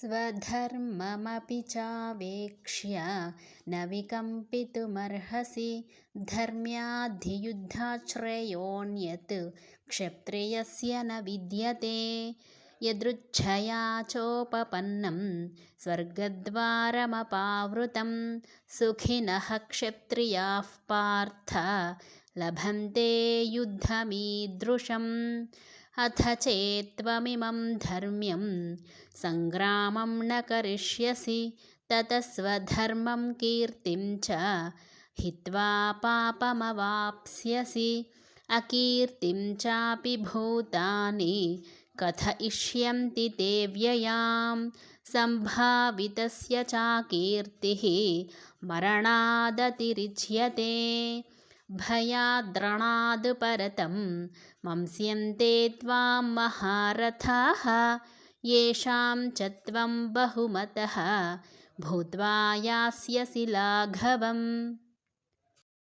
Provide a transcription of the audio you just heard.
स्वधर्ममपि चावेक्ष्य न विकम्पितुमर्हसि धर्म्याधियुद्धाश्रयोऽन्यत् क्षत्रियस्य न विद्यते। यदृच्छया चोपपन्नं स्वर्गद्वारमपावृतं सुखिनः क्षत्रियाः पार्थ लभन्ते युद्धमीदृशम् अथ चेत्त्वमिमं धर्म्यं सङ्ग्रामं न करिष्यसि ततः स्वधर्मं कीर्तिं च हित्वा पापमवाप्स्यसि। अकीर्तिं चापि भूतानि कथयिष्यन्ति ते व्ययां। सम्भावितस्य चाकीर्तिः मरणादतिरिच्यते भयाद्रणाद् परतं। मंस्यन्ते त्वां महारथाः येषां च त्वं बहुमतः। भूत्वा यास्यसि लाघवम्